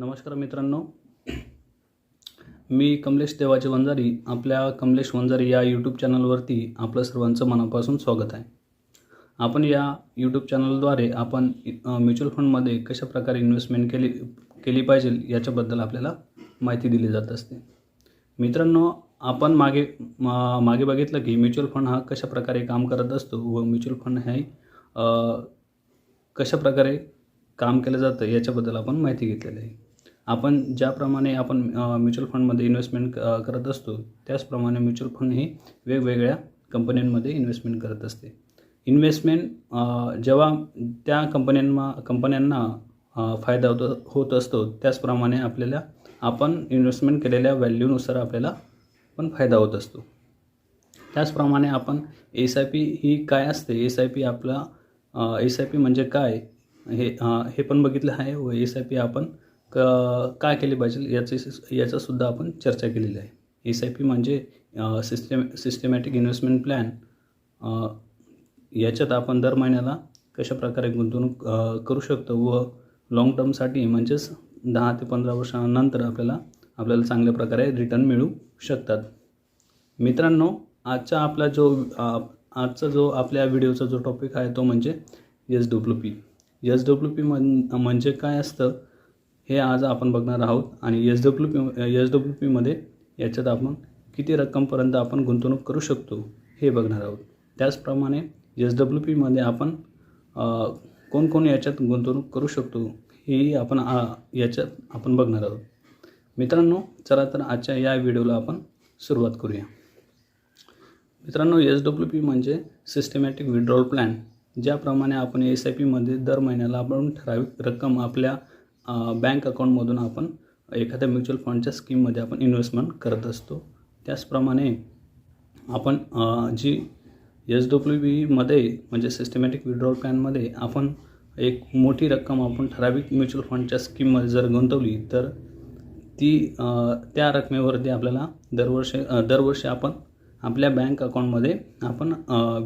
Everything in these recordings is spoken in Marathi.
नमस्कार मित्रांनो. मी कमलेश देवाचे वंजारी आपल्या कमलेश वंजारी या यूट्यूब चॅनलवरती आपलं सर्वांचं मनापासून स्वागत आहे. आपण या यूट्यूब चॅनलद्वारे आपण म्युच्युअल फंडमध्ये कशा प्रकारे इन्व्हेस्टमेंट केली केली पाहिजे याच्याबद्दल आपल्याला माहिती दिली जात असते. मित्रांनो आपण मागे मा- मागे बघितलं की म्युच्युअल फंड हा कशाप्रकारे काम करत असतो व म्युच्युअल फंड हे कशाप्रकारे कशा प्रकारे काम केलं जातं याच्याबद्दल आपण माहिती घेतलेली आहे. आपण ज्याप्रमाणे आपण म्युच्युअल फंडमध्ये इन्व्हेस्टमेंट करत असतो त्याचप्रमाणे म्युच्युअल फंड हे वेगवेगळ्या कंपन्यांमध्ये इन्व्हेस्टमेंट करत असते. इन्व्हेस्टमेंट जेव्हा त्या कंपन्यांना कंपन्यांना फायदा होतो होत असतो त्याचप्रमाणे आपल्याला आपण इन्व्हेस्टमेंट केलेल्या व्हॅल्यूनुसार आपल्याला पण फायदा होत असतो. त्याचप्रमाणे आपण एस आय पी ही काय असते? एस आय पी आपला एस आय पी म्हणजे काय? हे हे पण बघितलं आहे व एस आय पी आपण क काय केले पाहिजे याची याचासुद्धा आपण चर्चा केलेली आहे. एस आय पी म्हणजे सिस्टेम सिस्टमॅटिक इन्व्हेस्टमेंट प्लॅन याच्यात आपण दर महिन्याला कशा प्रकारे गुंतवणूक करू शकतो व लाँग टर्मसाठी म्हणजेच दहा ते पंधरा वर्षानंतर आपल्याला आपल्याला चांगल्या प्रकारे रिटर्न मिळू शकतात. मित्रांनो आजचा आपला जो आजचा जो आपल्या व्हिडिओचा जो टॉपिक आहे तो म्हणजे S W P S W P म्हण म्हणजे काय असतं? हे आज आपण बघणार आहोत आणि S W P S W पीमध्ये याच्यात आपण किती रक्कमपर्यंत आपण गुंतवणूक करू शकतो हे बघणार आहोत. त्याचप्रमाणे एस डब्ल्यू पीमध्ये आपण कोणकोण याच्यात गुंतवणूक करू शकतो हेही आपण आ, याच्यात आपण बघणार आहोत. मित्रांनो चला तर आजच्या या व्हिडिओला आपण सुरुवात करूया. मित्रांनो एस डब्ल्यू पी म्हणजे सिस्टमॅटिक विड्रॉल प्लॅन ज्याप्रमाणे आपण एस आय पीमध्ये दर महिन्याला आपण ठराविक रक्कम आपल्या बँक अकाउंटमधून आपण एखाद्या म्युच्युअल फंडच्या स्कीममध्ये आपण इन्व्हेस्टमेंट करत असतो. त्याचप्रमाणे आपण जी एस डब्ल्यू बीमध्ये म्हणजे सिस्टमॅटिक विड्रॉल प्लॅनमध्ये आपण एक मोठी रक्कम आपण ठराविक म्युच्युअल फंडच्या स्कीममध्ये जर गुंतवली तर ती त्या रकमेवरती आपल्याला दरवर्षी दरवर्षी आपण आपल्या बँक अकाउंटमध्ये आपण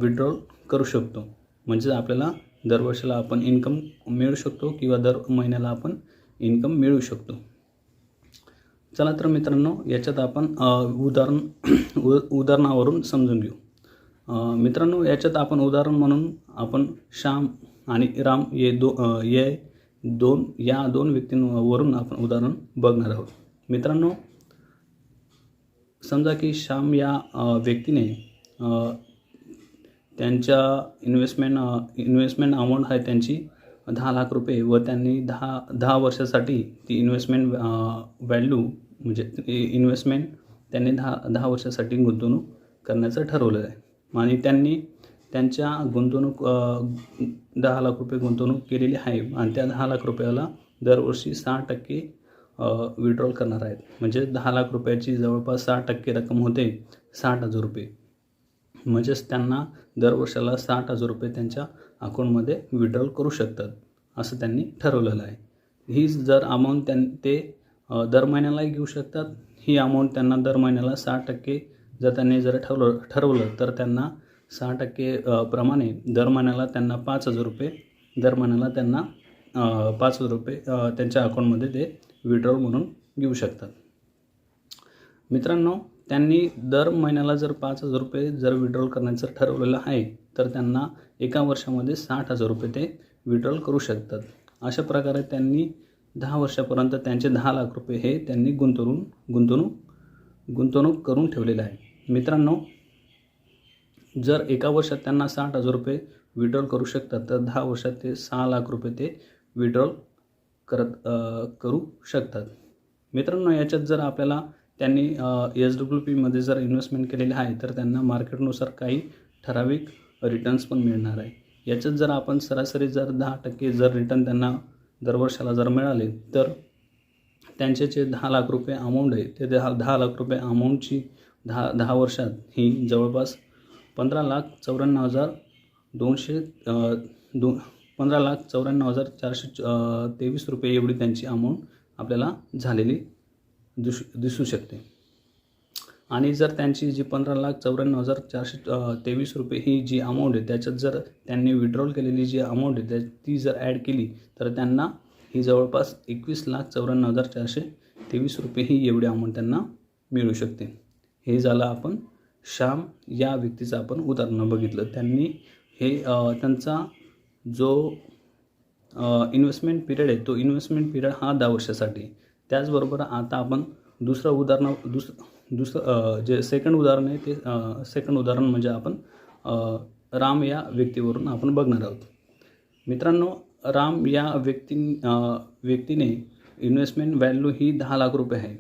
विड्रॉल करू शकतो. म्हणजे आपल्याला दरवर्षाला आपण इन्कम मिळू शकतो किंवा दर महिन्याला आपण इन्कम मिळू शकतो. चला तर मित्रांनो याच्यात आपण उदाहरण उ उदाहरणावरून समजून घेऊ. मित्रांनो याच्यात आपण उदाहरण म्हणून आपण श्याम आणि राम ये दो ये दोन या दोन व्यक्तींवरून आपण उदाहरण बघणार आहोत. मित्रांनो समजा की श्याम या व्यक्तीने त्यांच्या इन्व्हेस्टमेंट इन्व्हेस्टमेंट अमाऊंट आहे त्यांची दहा लाख रुपये व त्यांनी दहा दहा वर्षासाठी ती इन्व्हेस्टमेंट व्हॅल्यू म्हणजे इन्व्हेस्टमेंट त्यांनी दहा दहा वर्षासाठी गुंतवणूक करण्याचं ठरवलं आहे. आणि त्यांनी त्यांच्या गुंतवणूक दहा लाख रुपये गुंतवणूक केलेली आहे आणि त्या दहा लाख रुपयाला दरवर्षी सहा टक्के विड्रॉल करणार आहेत. म्हणजे दहा लाख रुपयाची जवळपास सहा टक्के रक्कम होते साठ हजार रुपये. म्हणजेच त्यांना दरवर्षाला साठ हजार रुपये त्यांच्या अकाउंटमध्ये विड्रॉल करू शकतात असं त्यांनी ठरवलेलं आहे. ही जर अमाऊंट त्यां ते दर महिन्यालाही घेऊ शकतात ही अमाऊंट त्यांना दर महिन्याला सहा टक्के जर त्यांनी जर ठरवलं ठरवलं तर त्यांना सहा टक्के प्रमाणे दर महिन्याला त्यांना पाच हजार रुपये दर महिन्याला त्यांना पाच हजार रुपये त्यांच्या अकाउंटमध्ये ते विड्रॉल म्हणून घेऊ शकतात. मित्रांनो त्यांनी दर महिन्याला जर पाच हजार रुपये जर विड्रॉल करण्याचं ठरवलेलं आहे तर त्यांना एका वर्षामध्ये साठ हजार रुपये ते विड्रॉल करू शकतात. अशा प्रकारे त्यांनी दहा वर्षापर्यंत त्यांचे दहा लाख रुपये हे त्यांनी गुंतवून गुंतवणूक गुंतवणूक करून ठेवलेलं आहे. मित्रांनो जर एका वर्षात त्यांना साठ हजार रुपये विड्रॉल करू शकतात तर दहा वर्षात ते सहा लाख रुपये ते विड्रॉल करत करू शकतात. मित्रांनो याच्यात जर आपल्याला त्यांनी एस डब्ल्यू पीमध्ये जर इन्व्हेस्टमेंट केलेली आहे तर त्यांना मार्केटनुसार काही ठराविक रिटर्न्स पण मिळणार आहे. याच्यात जर आपण सरासरी जर दहा टक्के जर रिटर्न त्यांना दरवर्षाला जर मिळाले तर त्यांचे जे दहा लाख रुपये अमाऊंट आहे ते दहा दहा लाख रुपये अमाऊंटची दहा दहा वर्षात ही जवळपास पंधरा लाख चौऱ्याण्णव हजार दोनशे दोन दो पंधरा लाख चौऱ्याण्णव हजार चारशे तेवीस रुपये एवढी त्यांची अमाऊंट आपल्याला झालेली दिसू दिसू शकते. आणि जर त्यांची जी पंधरा लाख चौऱ्याण्णव हजार चारशे तेवीस रुपये ही जी अमाऊंट आहे त्याच्यात जर त्यांनी विड्रॉल केलेली जी अमाऊंट आहे त्या ती जर ॲड केली तर त्यांना ही जवळपास एकवीस लाख चौऱ्याण्णव हजार चारशे तेवीस रुपये ही एवढी अमाऊंट त्यांना मिळू शकते. हे झालं आपण श्याम या व्यक्तीचं आपण उदाहरणं बघितलं. त्यांनी हे त्यांचा जो इन्व्हेस्टमेंट पिरियड आहे तो इन्व्हेस्टमेंट पिरियड हा दहा वर्षासाठी त्याचबरोबर आता आपण दुसरं उदाहरण दुस दुसरं जे सेकंड उदाहरण आहे ते सेकंड उदाहरण म्हणजे आपण राम या व्यक्तीवरून आपण बघणार आहोत. मित्रांनो राम या व्यक्ती व्यक्तीने इन्व्हेस्टमेंट व्हॅल्यू ही दहा लाख रुपये आहे.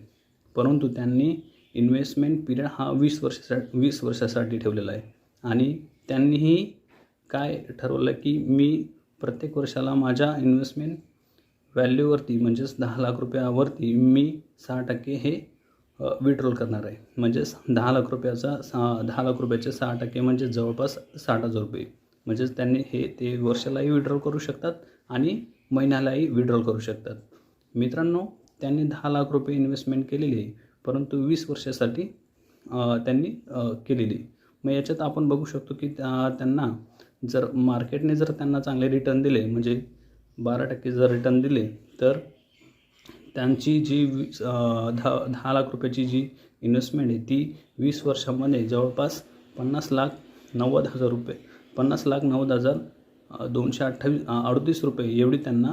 परंतु त्यांनी इन्व्हेस्टमेंट पिरियड हा वीस वर्षासाठी वीस वर्षासाठी ठेवलेला आहे. आणि त्यांनीही काय ठरवलं की मी प्रत्येक वर्षाला माझ्या इन्व्हेस्टमेंट व्हॅल्यूवरती म्हणजेच दहा लाख रुपयावरती मी सहा टक्के हे विड्रॉल करणार आहे. म्हणजेच दहा लाख रुपयाचा सहा दहा लाख रुपयाचे सहा टक्के म्हणजे जवळपास साठ हजार रुपये. म्हणजेच त्यांनी हे ते वर्षालाही विड्रॉल करू शकतात आणि महिन्यालाही विड्रॉल करू शकतात. मित्रांनो त्यांनी दहा लाख रुपये इन्व्हेस्टमेंट केलेली आहे परंतु वीस वर्षासाठी त्यांनी केलेली मग याच्यात आपण बघू शकतो की त्या त्यांना जर मार्केटने जर त्यांना चांगले रिटर्न दिले म्हणजे बारा टक्के जर रिटर्न दिले तर त्यांची जी वीस दहा दहा लाख रुपयाची जी इन्व्हेस्टमेंट आहे ती वीस वर्षामध्ये जवळपास पन्नास लाख नव्वद हजार रुपये पन्नास लाख नव्वद हजार दोनशे अठ्ठावीस अडतीस रुपये एवढी त्यांना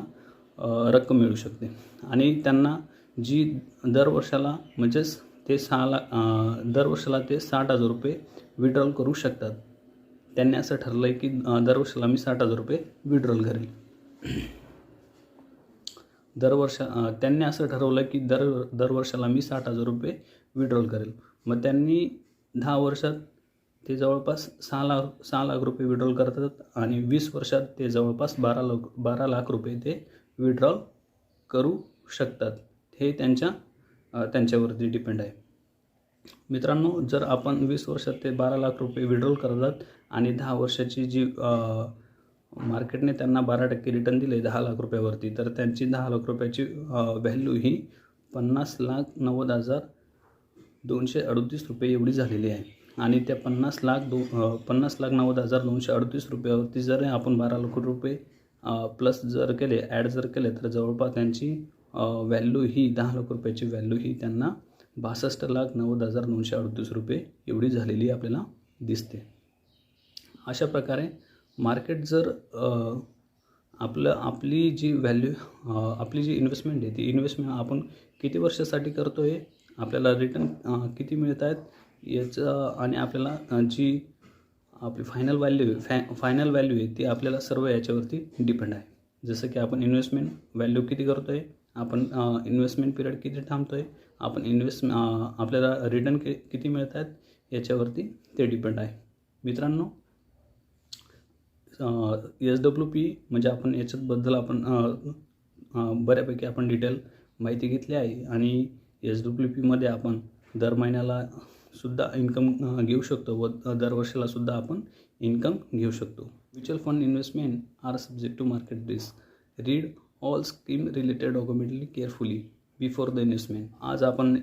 रक्कम मिळू शकते. आणि त्यांना जी दर वर्षाला म्हणजेच ते सहा लाख दरवर्षाला दर वर्षाला ते साठ हजार रुपये विड्रॉल करू शकतात. त्यांनी असं ठरलं आहे की अ, दर वर्षाला मी साठ हजार रुपये विड्रॉल करेल. दरवर्षा त्यांनी असं ठरवलं की दर दरवर्षाला मी साठ हजार रुपये विड्रॉल करेल. मग त्यांनी दहा वर्षात ते जवळपास सहा लाख सहा लाख रुपये विड्रॉल करतात आणि वीस वर्षात ते जवळपास बारा लाख बारा लाख रुपये ते विड्रॉल करू शकतात. हे त्यांच्या त्यांच्यावरती डिपेंड आहे. मित्रांनो जर आपण वीस वर्षात ते बारा लाख रुपये विड्रॉल करतात आणि दहा वर्षाची जी आ, मार्केटने त्यांना बारा टक्के रिटर्न दिले दहा लाख रुपयावरती. तर त्यांची दहा लाख रुपयाची व्हॅल्यू ही पन्नास लाख नव्वद हजार दोनशे अडतीस रुपये एवढी झालेली आहे. आणि त्या पन्नास लाख दो पन्नास लाख नव्वद हजार दोनशे अडतीस रुपयावरती जर आपण बारा लाख रुपये प्लस जर केले ॲड जर केले तर जवळपास त्यांची व्हॅल्यू ही दहा लाख रुपयाची व्हॅल्यू ही त्यांना बासष्ट लाख नव्वद हजार दोनशे अडतीस रुपये एवढी झालेली आपल्याला दिसते. अशा प्रकारे मार्केट जर आपलं आपली जी व्हॅल्यू आपली जी इन्व्हेस्टमेंट आहे ती इन्व्हेस्टमेंट आपण किती वर्षासाठी करतो आहे आपल्याला रिटर्न किती मिळत आहेत याचं आणि आपल्याला जी आपली फायनल व्हॅल्यू आहे फॅ फायनल व्हॅल्यू आहे ती आपल्याला सर्व याच्यावरती डिपेंड आहे. जसं की आपण इन्व्हेस्टमेंट व्हॅल्यू किती करतो आहे आपण इन्व्हेस्टमेंट पिरियड किती थांबतो आहे आपण इन्व्हेस्ट आपल्याला रिटर्न कि किती मिळत आहेत याच्यावरती ते डिपेंड आहे. मित्रांनो एस डब्ल्यू पी म्हणजे आपण याच्याबद्दल आपण बऱ्यापैकी आपण डिटेल माहिती घेतली आहे आणि एस डब्ल्यू पीमध्ये आपण दर महिन्याला सुद्धा इन्कम घेऊ शकतो व दरवर्षाला सुद्धा आपण इन्कम घेऊ शकतो. Mutual fund investment are subject to market risk. Read all scheme related documents carefully before the investment. आज आपण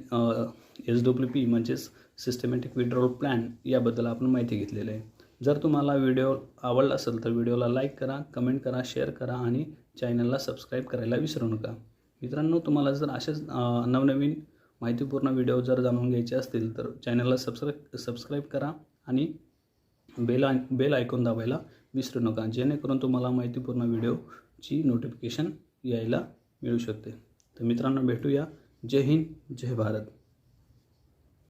एस डब्ल्यू पी म्हणजेच सिस्टमॅटिक विड्रॉल प्लॅन याबद्दल आपण माहिती घेतलेली आहे. जर तुम्हाला व्हिडिओ आवडला असेल तर व्हिडिओला लाईक करा कमेंट करा शेअर करा आणि चॅनलला सबस्क्राईब करायला विसरू नका. मित्रांनो तुम्हाला जर असेच नवनवीन माहितीपूर्ण व्हिडिओ जर जाणून घ्यायचे असतील तर चॅनलला सबस्क्राईब सबस्क्राईब करा आणि बेल आय बेल ऐकून दाबायला विसरू नका जेणेकरून तुम्हाला माहितीपूर्ण व्हिडिओची नोटिफिकेशन यायला मिळू शकते. तर मित्रांनो भेटूया. जय हिंद जय भारत.